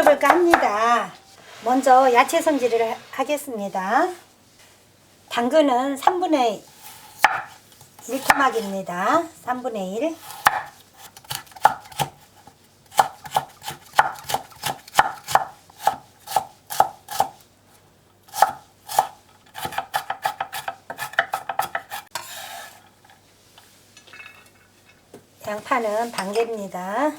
어떨까 합니다. 먼저 야채 손질을 하- 하겠습니다. 당근은 3분의 1 토막입니다. 3분의 1. 양파는 반 개입니다.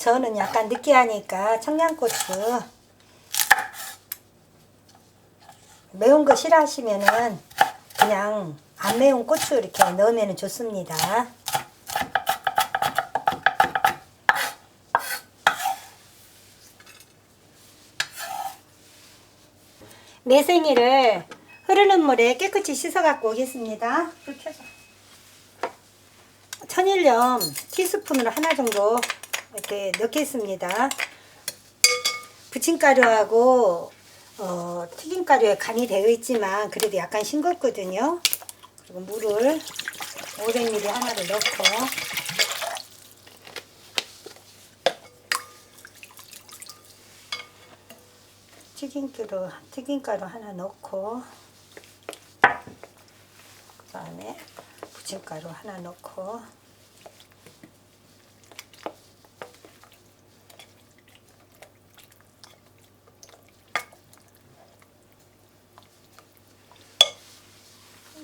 저는 약간 느끼하니까 청양고추 매운 거 싫어하시면은 그냥 안 매운 고추 이렇게 넣으면 좋습니다. 매생이를 흐르는 물에 깨끗이 씻어 갖고 오겠습니다. 천일염 티스푼으로 하나 정도 이렇게 넣겠습니다. 부침가루하고 어, 튀김가루에 간이 되어 있지만 그래도 약간 싱겁거든요. 그리고 물을 500ml 하나를 넣고 튀김가루 튀김가루 하나 넣고 그 다음에 부침가루 하나 넣고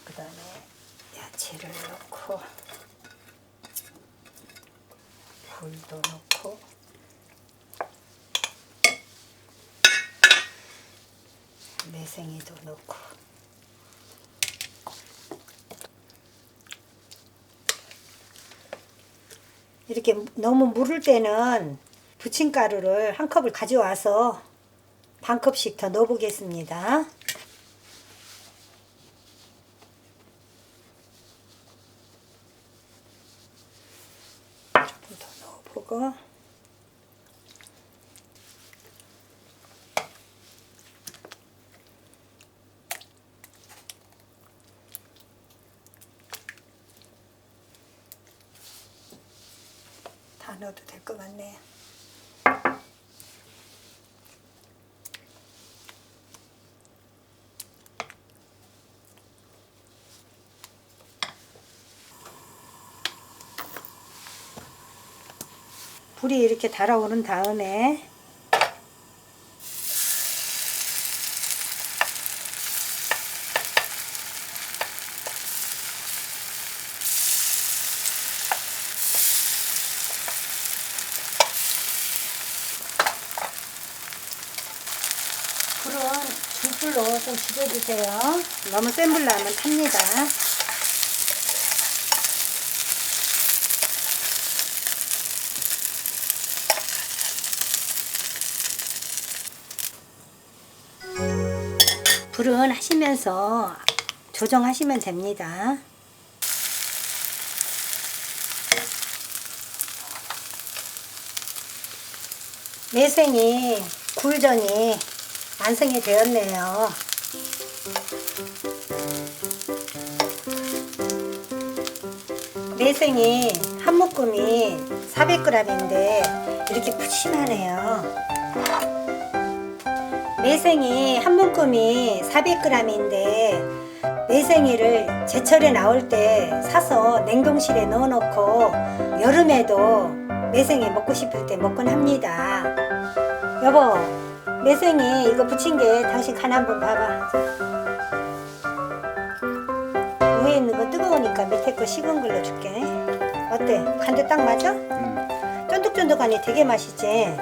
그 다음에 야채를 넣고 굴도 넣고 매생이도 넣고 이렇게 너무 무를 때는 부침가루를 한 컵을 가져와서 반 컵씩 더 넣어보겠습니다. 조금 더 넣어보고 다 넣어도 될 것 같네 불이 이렇게 달아오른 다음에 불은 중불로 좀 줄여주세요. 너무 센 불로 하면 탑니다. 불은 하시면서 조정하시면 됩니다. 매생이 굴전이 완성이 되었네요. 매생이 한 묶음이 400g인데 이렇게 푸짐하네요. 매생이 한 묶음이 400g인데 매생이를 제철에 나올 때 사서 냉동실에 넣어놓고 여름에도 매생이 먹고 싶을 때 먹곤 합니다. 여보, 매생이 이거 부친 게 당신 간 한번 봐봐. 위에 있는 거 뜨거우니까 밑에 거 식은 걸로 줄게. 어때? 간도 딱 맞아? 음, 쫀득쫀득하니 되게 맛있지?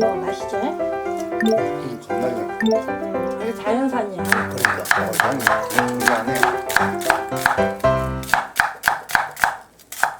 더 맛있지? 음, 겁나 맛있어. 이게 자연산이야. 그러니까, 어, 나는 그거 안 해.